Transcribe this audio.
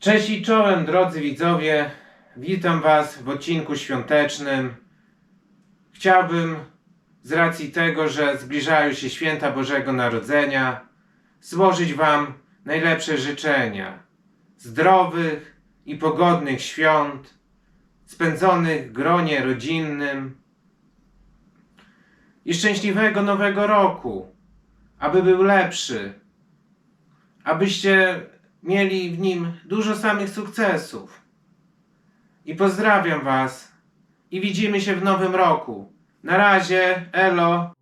Cześć i czołem, drodzy widzowie. Witam Was w odcinku świątecznym. Chciałbym, z racji tego, że zbliżają się święta Bożego Narodzenia, złożyć Wam najlepsze życzenia. Zdrowych i pogodnych świąt, spędzonych w gronie rodzinnym i szczęśliwego nowego roku, aby był lepszy, abyście mieli w nim dużo samych sukcesów. I pozdrawiam Was i widzimy się w nowym roku. Na razie, elo.